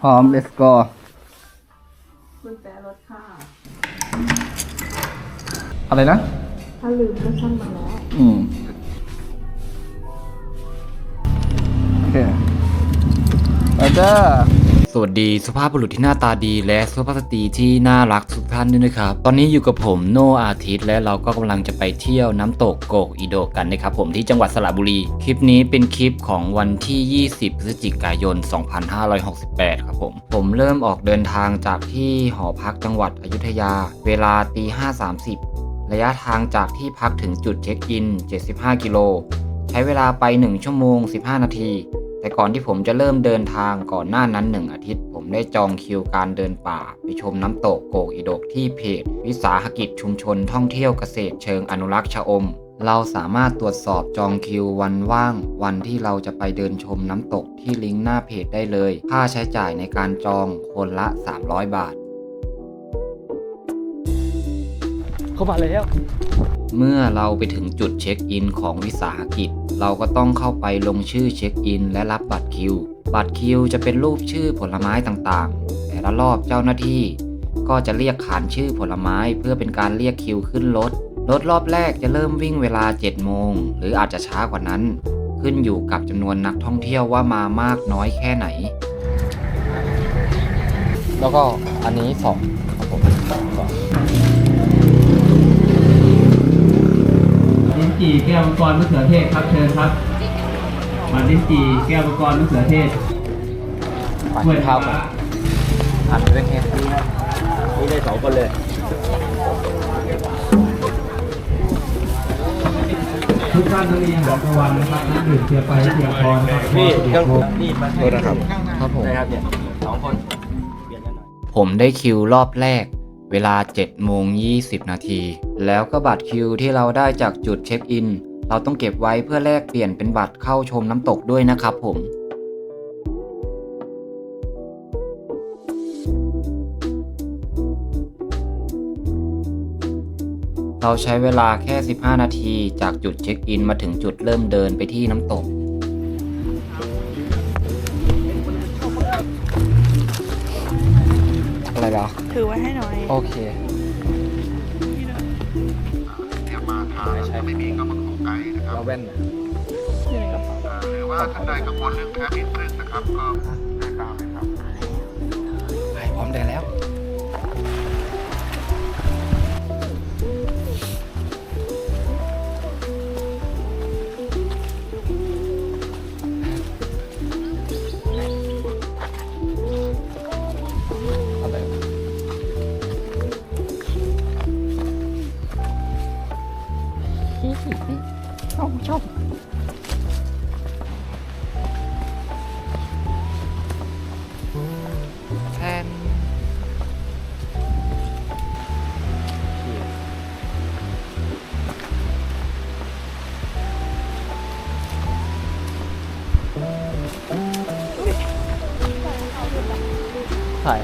พร้อม let's go กุญแจรถค่ะ อะไรนะ ถ้าลืมก็ช่างมันแล้วอืม โอเคไปจ้า สวัสดีสุภาพบุรุษที่หน้าตาดี และสุภาพสตรีที่น่ารักทุกท่านด้วยนะครับ ตอนนี้อยู่กับผมโนอาทิตย์และเราก็กำลังจะไปเที่ยวน้ำตกโกกอีโดกันนะครับผมที่จังหวัดสระบุรี คลิปนี้เป็นคลิปของวันที่ 20 พฤศจิกายน 2568 ครับผม ผมเริ่มออกเดินทางจากที่หอพักจังหวัดอยุธยา เวลาตี5.30ระยะทางจากที่พักถึงจุดเช็คอิน 75 กิโล ใช้เวลาไป 1 ชั่วโมง 15 นาที แต่ก่อนที่ผมจะเริ่มเดินทางก่อนหน้านั้น1อาทิตย์ ผมได้จองคิวการเดินป่า ไปชมน้ำตกโกกอีโดกที่เพจ วิสาหกิจชุมชนท่องเที่ยวเกษตรเชิงอนุรักษ์ชะอม เราสามารถตรวจสอบจองคิววันว่าง วันที่เราจะไปเดินชมน้ำตกที่ลิงก์หน้าเพจได้เลย ค่าใช้จ่ายในการจองคนละ 300 บาท เข้ามาแล้ว เมื่อเราไปถึงจุดเช็คอินของวิสาหกิจ เราก็ต้องเข้าไปลงชื่อเช็คอิน และรับบัตรคิว บัตรคิวจะเป็นรูปชื่อผลไม้ต่างๆ แต่ละรอบเจ้าหน้าที่ ก็จะเรียกขานชื่อผลไม้เพื่อเป็นการเรียกคิวขึ้นรถ รถรอบแรกจะเริ่มวิ่งเวลา 7 โมง หรืออาจจะช้ากว่านั้น ขึ้นอยู่กับจำนวนนักท่องเที่ยวว่ามามากน้อยแค่ไหน แล้วก็อันนี้สองครับผม จี่แก้วมังกรมะเขือเทศครับเชิญครับมาลิ้นจี่แก้วมังกรมะเขือเทศปั่นถ้วยข้าวฟ้าหั่นด้วยแค่นี้นี่ได้สองคนเลย ทุกท่านต้องมีอาหารกลางวันนะครับน้ำดื่มเพียไปเพียพอนะครับนี่เครื่องนี่มาโทษนะครับ ครับผม นะครับเนี่ยสองคนเปลี่ยนกันหน่อยผมได้คิวรอบแรก เวลา7โมง20 นาที แล้วก็บัตรคิวที่เราได้จากจุดเช็คอิน เราต้องเก็บไว้เพื่อแลกเปลี่ยนเป็นบัตรเข้าชมน้ำตกด้วยนะครับผมเราใช้เวลาแค่ 15 นาที จากจุดเช็คอินมาถึงจุดเริ่มเดินไปที่น้ำตก อะไรเหรอถือไว้ให้หน่อย โอเคไม่ใช่ ไม่มีก็มาขอไกด์นะครับเราแว่นหรือว่าท่านใดกังวลเรื่องแพ้พิษพึ่งนะครับก็ ถ่า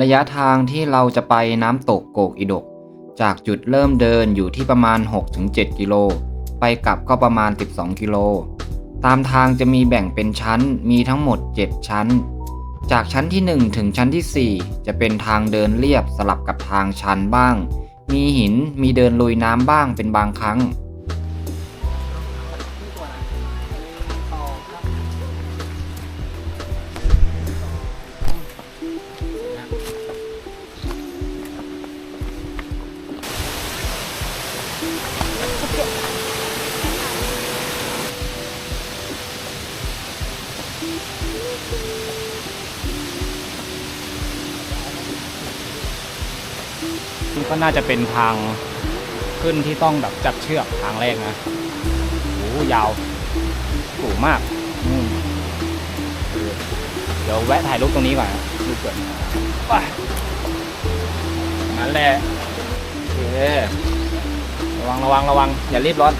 ระยะทางที่เราจะไปน้ำตกโกกอิดก จากจุดเริ่มเดินอยู่ที่ประมาณ 6-7 กิโล ไปกลับก็ประมาณ 12 กิโล ตามทางจะมีแบ่งเป็นชั้นมีทั้งหมด 7 ชั้น จากชั้นที่ 1 ถึงชั้นทีสี่4 จะเป็นทางเดินเรียบสลับกับทางชันบ้าง มีหินมีเดินลุยน้ำบ้างเป็นบางครั้ง ก็น่าจะเป็นทางขึ้นที่ต้องแบบจับเชือกทางแรกนะโอ้ยาวสูงมากอืมเดี๋ยวแวะถ่ายรูปตรงนี้ก่อนนะรูปสวยไปนั่นแหละโอเคระวังระวังระวังอย่ารีบร้อน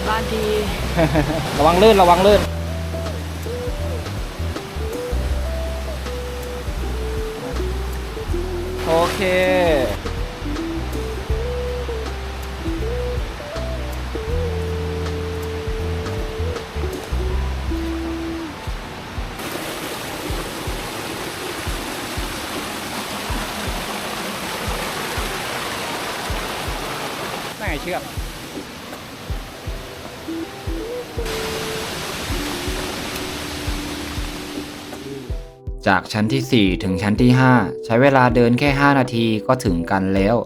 บบ้านดีระวังลื่นระวังลื่นโอเค จากชั้นที่ 4 ถึงชั้นที่ 5 ใช้เวลาเดินแค่ 5 นาทีก็ถึงกันแล้ว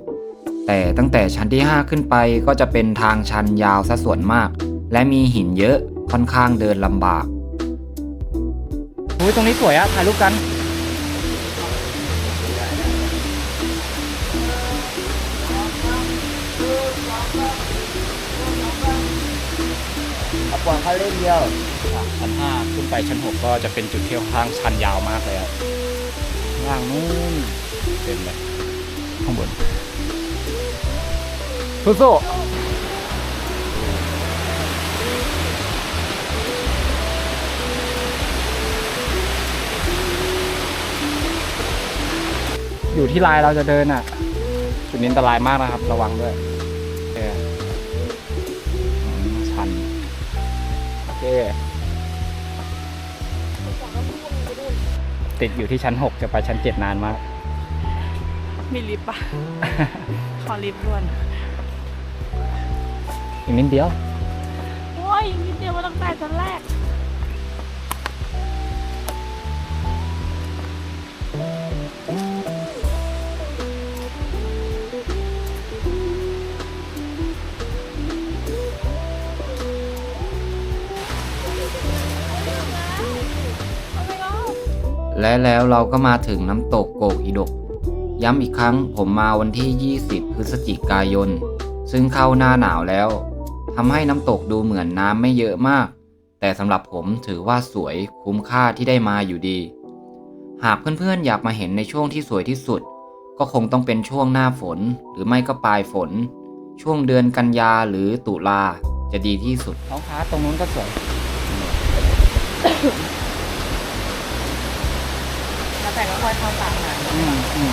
แต่ตั้งแต่ชั้นที่ 5 ขึ้นไปก็จะเป็นทางชันยาวซะส่วนมาก และมีหินเยอะค่อนข้างเดินลำบากอุ้ยตรงนี้สวยอะถ่ายรูปกัน เอาปอนเขาเล่นเดียวชั้นห้าขึ้นไปชั้นหกก็จะเป็นจุดเที่ยวข้างชันยาวมากเลยอะข้างล่างนู้นเต็มเลยข้างบนสู้ๆอยู่ที่ลายเราจะเดินอะ จุดนี้อันตรายมากนะครับ ระวังด้วย ติดอยู่ที่ชั้น 6 จะไปชั้น 7 นานมาก มีลิฟต์ปะ ขอลิฟต์ด่วน อีกนิดเดียว โอ้ยนิดเดียวมาตั้งแต่ชั้นแรก และแล้วเราก็มาถึงน้ำตกโกกอีดก ย้ำอีกครั้งผมมาวันที่ 20 พฤศจิกายน ซึ่งเข้าหน้าหนาวแล้วทำให้น้ำตกดูเหมือนน้ำไม่เยอะมาก แต่สำหรับผมถือว่าสวยคุ้มค่าที่ได้มาอยู่ดี หากเพื่อนๆอยากมาเห็นในช่วงที่สวยที่สุด ก็คงต้องเป็นช่วงหน้าฝนหรือไม่ก็ปลายฝน ช่วงเดือนกันยาหรือตุลาจะดีที่สุดท้องฟ้าตรงนู้นก็สวย แล้วแต่ก็ค่อยเข้าตามนั้นอืมอืม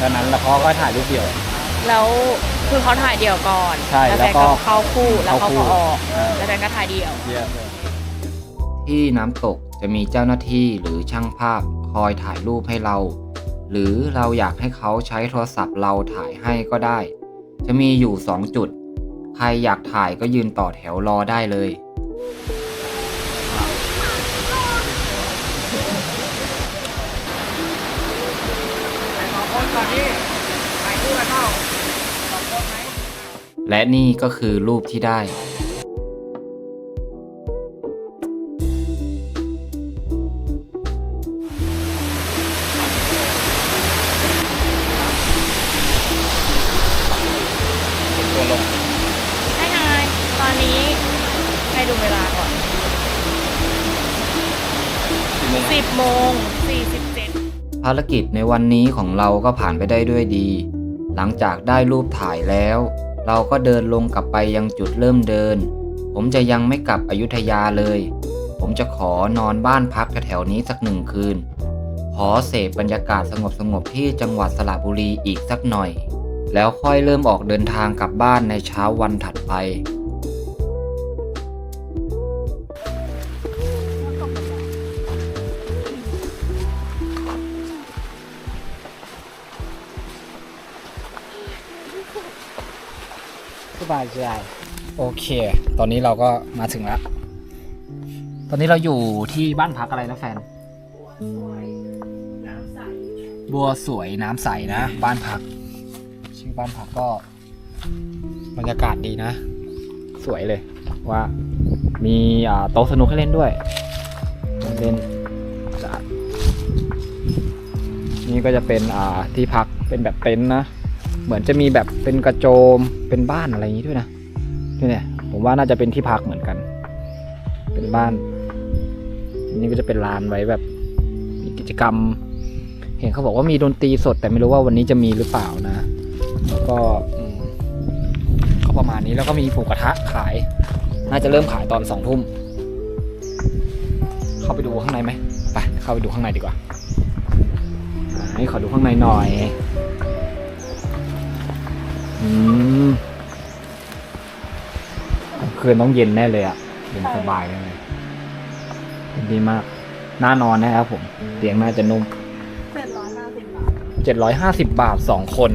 ดังนั้นแล้วเขาก็ถ่ายรูปเดียว แล้วคือเขาถ่ายเดี่ยวก่อนใช่แล้วแล้วแต่ก็ก็เข้าคู่แล้วเขาเข้าคู่ก็ออกอ่า แล้วแต่ก็ถ่ายเดี่ยว เยอะเลยที่น้ำตกจะมีเจ้าหน้าที่หรือช่างภาพคอยถ่ายรูปให้เรา หรือเราอยากให้เขาใช้โทรศัพท์เราถ่ายให้ก็ได้ จะมีอยู่ 2 จุด ใครอยากถ่ายก็ยืนต่อแถวรอได้เลย และนี่ก็คือรูปที่ได้ ตัวลงให้นายตอนนี้ให้ดูเวลาก่อน10โมง47ภารกิจในวันนี้ของเราก็ผ่านไปได้ด้วยดี หลังจากได้รูปถ่ายแล้ว เราก็เดินลงกลับไปยังจุดเริ่มเดิน ผมจะยังไม่กลับอยุธยาเลย ผมจะขอนอนบ้านพักแถวๆนี้สักหนึ่งคืน ขอเสพบรรยากาศสงบๆที่จังหวัดสระบุรีอีกสักหน่อย แล้วค่อยเริ่มออกเดินทางกลับบ้านในเช้าวันถัดไป บายใจโอเค ตอนนี้เราก็มาถึงแล้ว ตอนนี้เราอยู่ที่บ้านพักอะไรนะแฟน บัวสวยน้ำใสนะ บ้านพัก ชื่อบ้านพักก็บรรยากาศดีนะ สวยเลยว่า มีโต๊ะสนุกให้เล่นด้วย เล่นสะนี่ก็จะเป็นที่พักเป็นแบบเต็นท์นะ เหมือนจะมีแบบเป็นกระโจมเป็นบ้านอะไรอย่างนี้ด้วยนะนี่เนี่ยผมว่าน่าจะเป็นที่พักเหมือนกัน เป็นบ้านนี่ก็จะเป็นลานไว้แบบมีกิจกรรม เห็นเขาบอกว่ามีดนตรีสด แต่ไม่รู้ว่าวันนี้จะมีหรือเปล่านะ แล้วก็อืมก็ประมาณนี้แล้วก็มีหมูกกระทะขาย น่าจะเริ่มขายตอนสองทุ่ม เข้าไปดูข้างในไหมไปเข้าไปดูข้างในดีกว่าอ่าให้ขอดูข้างในหน่อย คืนต้องเย็นแน่เลยอะเย็นสบายเลยเย็นดีมากน่านอนนะครับผม เตียงน่าจะนุ่มเจ็ดร้อยห้าสิบบาทเจ็ดร้อยห้าสิบบาทสองคน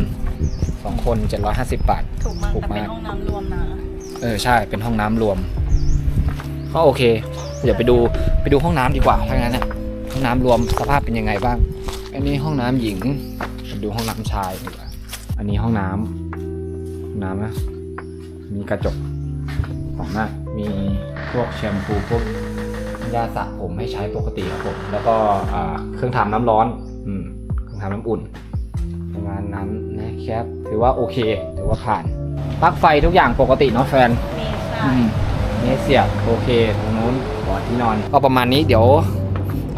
สองคนเจ็ดร้อยห้าสิบบาทถูกมากถูกแต่เป็นมากห้องน้ำรวมนะ เออใช่เป็นห้องน้ำรวม ก็โอเค เดี๋ยวไปดูไปดูห้องน้ำดีกว่าถ้างั้นนะห้องน้ำรวมสภาพเป็นยังไงบ้าง อันนี้ห้องน้ำหญิงไปดูห้องน้ำชายดีกว่าอันนี้ห้องน้ำห้อง น้ำนะ มีกระจกสองหน้ามีพวกแชมพูพวกยาสระผมให้ใช้ปกติครับผมแล้วก็อ่าเครื่องทำน้ำร้อนอืมเครื่องทำน้ำอุ่นประมาณนั้นนะครับ ถือว่าโอเค ถือว่าผ่านปลั๊กไฟทุกอย่างปกติเนาะแฟนมีใช่อืมนี่เสียบโอเคตรงนู้นบอร์ดที่นอน ก็ประมาณนี้เดี๋ยว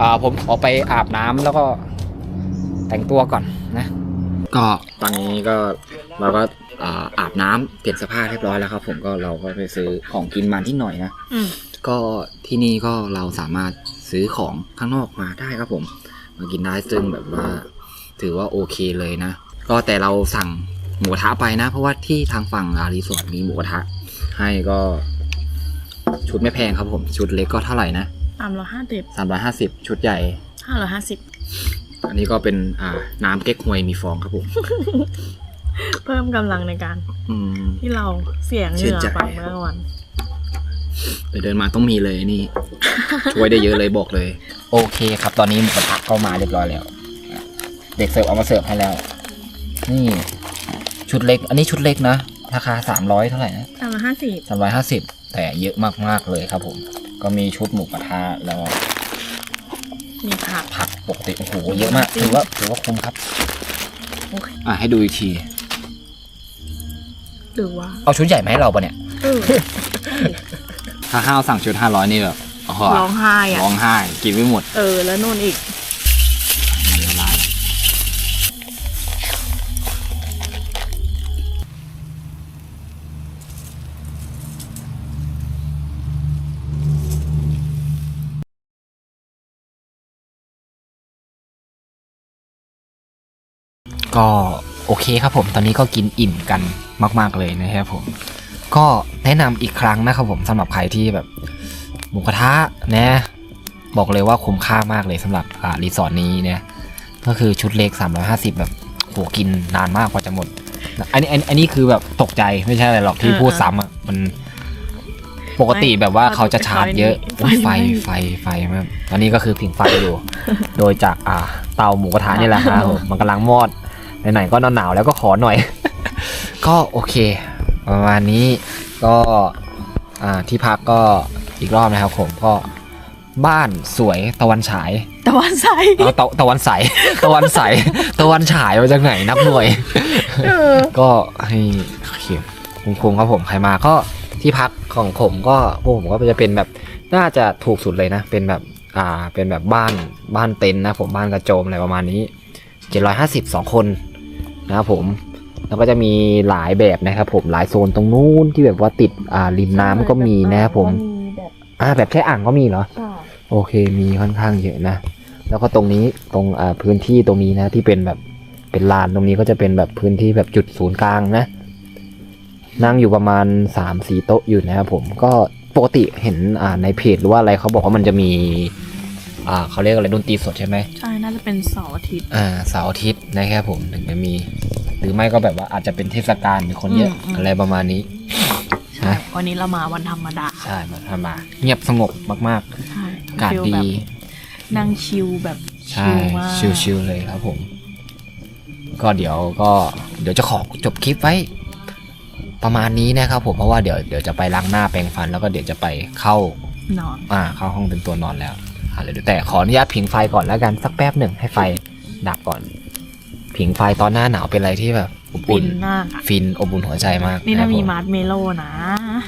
อ่าผมขอไปอาบน้ำแล้วก็แต่งตัวก่อนนะ ก็ตอนนี้ก็เราก็ อ่าอาบน้ำเปลี่ยนเสภาพเรียบร้อยแล้วครับ ผมก็เราก็ไปซื้อของกินมาที่หน่อยนะอืมก็ที่นี่ก็เราสามารถซื้อของข้างนอกมาได้ครับผม มากินได้ซึ่งแบบว่า ถือว่าโอเคเลยนะ ก็แต่เราสั่งหมูกระทะไปนะ เพราะว่าที่ทางฝั่งอารีสอร์ทมีหมูกระทะให้ก็ชุดไม่แพงครับผม ชุดเล็กก็เท่าไหร่นะสามร้อยห้าสิบสามร้อยห้าสิบชุดใหญ่ห้าร้อยห้าสิบอันนี้ก็เป็นอ่าน้ำเก๊กฮวยมีฟองครับผม เพิ่มกำลังในการ อืม ที่เราเสี่ยงเหชื่งื่นอใจไปเมื่อวัน ไปเดินมาต้องมีเลยนี่ ช่วยได้เยอะเลยบอกเลย โอเคครับ ตอนนี้หมูกระทะก็มาเรียบร้อยแล้ว เด็กเสิร์ฟเอามาเสิร์ฟให้แล้ว นี่ ชุดเล็ก อันนี้ชุดเล็กนะ ราคาสามร้อยเท่าไหร่นะสามร้อยห้าสิบสามร้อยห้าสิบแต่เยอะมากๆเลยครับผม ก็มีชุดหมูกระทะแล้วมีผักผักปกติโอ้โหเยอะมากถือว่าถือว่าคุ้มครับโอเคอะให้ดูอีกที หรือว่าเอาชุดใหญ่มาให้เราปะเนี่ย เออถ้าห้าวสั่งชุดห้าร้อยนี่แบบโอ้โหร้องไห้อะ ร้องไห้กินไม่หมดเออ แล้วนู่นอีกละลายก็โอเคครับผม ตอนนี้ก็กินอิ่มกัน มาก ๆเลยนะครับผม ก็แนะนำอีกครั้งนะครับผมสำหรับใครที่แบบหมูกระทะนะบอกเลยว่าคุ้มค่ามากเลยสำหรับอ่ารีสอร์ทนี้เนี่ยก็คือชุดเล็ก 350 แบบโหกินนานมากกว่าจะหมด อันนี้อันอันนี้คือแบบตกใจไม่ใช่อะไรหรอกที่เออพูดซ้ำอะมันปกติแบบว่าเขาจะชาร์จเยอะไฟอุ๊ยไฟไหม้ไฟไฟมากตอนนี้ก็คือผิงไฟอยู่ โดยจากอ่าเตาหมูกระทะนี่แหละครับผมมันกำลังมอดไหนๆก็หนาวๆแล้วก็ขอหน่อย ก็โอเค ประมาณนี้ก็อ่าที่พักก็อีกรอบนะครับผมก็บ้านสวยตะวันฉาย ตะวันใสเอาตะตะวันใสตะวันใสตะวันฉายมาจากไหนนับหน่วยเออก็ให้เขียนคุ้มๆครับผมใครมาก็ที่พักของผมก็พวกผมก็จะเป็นแบบน่าจะถูกสุดเลยนะ เป็นแบบอ่าเป็นแบบบ้านบ้านเต็นท์นะผมบ้านกระโจมอะไรประมาณนี้750สองคนนะครับผม แล้วก็จะมีหลายแบบนะครับผมหลายโซนตรงนู้นที่แบบว่าติดอ่าริมน้ำก็มีนะครับผม แบบอ่าแบบแค่อ่างก็มีเหรอใช่โอเคมีค่อนข้างเยอะนะ แล้วก็ตรงนี้ตรงอ่าพื้นที่ตรงนี้นะที่เป็นแบบเป็นลานตรงนี้ก็จะเป็นแบบพื้นที่แบบจุดศูนย์กลางนะ นั่งอยู่ประมาณ3ามสี่โต๊ะอยู่นะครับผมก็ปกติเห็นอ่าในเพจหรือว่าอะไรเขาบอกว่ามันจะมี อ่าเขาเรียกอะไรดนตรีสดใช่ไหม ใช่น่าจะเป็นเสาร์อาทิตย์ อ่าเสาร์อาทิตย์นะครับผมถึงจะมี หรือไม่ก็แบบว่าอาจจะเป็นเทศกาลมีคนเยอะอืมอืมอะไรประมาณนี้ ใช่วันนี้เรามาวันธรรมดา ใช่มาทำมาเงียบสงบมากใช่ๆอากาศฟีลดี แบบนั่งชิลแบบใช่ ชิลมากชิลๆเลยครับผม ก็เดี๋ยวก็เดี๋ยวจะขอจบคลิปไว้ ประมาณนี้นะครับผมเพราะว่าเดี๋ยวเดี๋ยวจะไปล้างหน้าแปรงฟัน แล้วก็เดี๋ยวจะไปเข้า นอน อ่าเข้าห้องเป็นตัวนอนแล้วอ่าเดี๋ยวแต่ขออนุญาตผิงไฟก่อนแล้วกันสักแป๊บหนึ่งให้ไฟดับก่อน ผิงไฟตอนหน้าหนาวเป็นอะไรที่แบบอบฟิอุ่นนมากอะฟินอบอุ่นหัวใจมากนี่ถ้ามีครับผมาร์ชเมลโล่นะ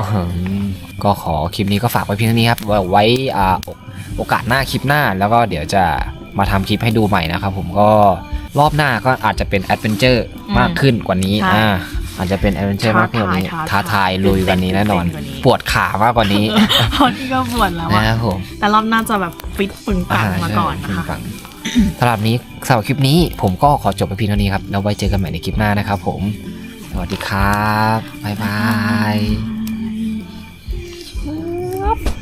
อืมก็ขอคลิปนี้ก็ฝากไว้เพียงเท่านี้ครับไว้ไว้อ่าโอโอกาสหน้าคลิปหน้าแล้วก็เดี๋ยวจะมาทำคลิปให้ดูใหม่นะครับผมก็รอบหน้าก็อาจจะเป็นแอดเวนเจอร์อืมมากขึ้นกว่านี้ใช่อ่าอาจจะเป็นแอดเวนเจอร์มากขึ้นกว่านี้ท้าท้าทาทายยลุยกว่านี้แน่นอนตื่นเต้นกว่านี้ปวดขามากกว่านี้เพราะที่ก็ปวดแล้วอะนะครับผมแต่รอบหน้าจะแบบฟิตปึงปังมาก่อนนะใช่คะฟัง สำหรับนี้สำหรับคลิปนี้ผมก็ขอจบไปเพียงเท่านี้ครับ แล้วไว้เจอกันใหม่ในคลิปหน้านะครับผม สวัสดีครับ บ๊ายบาย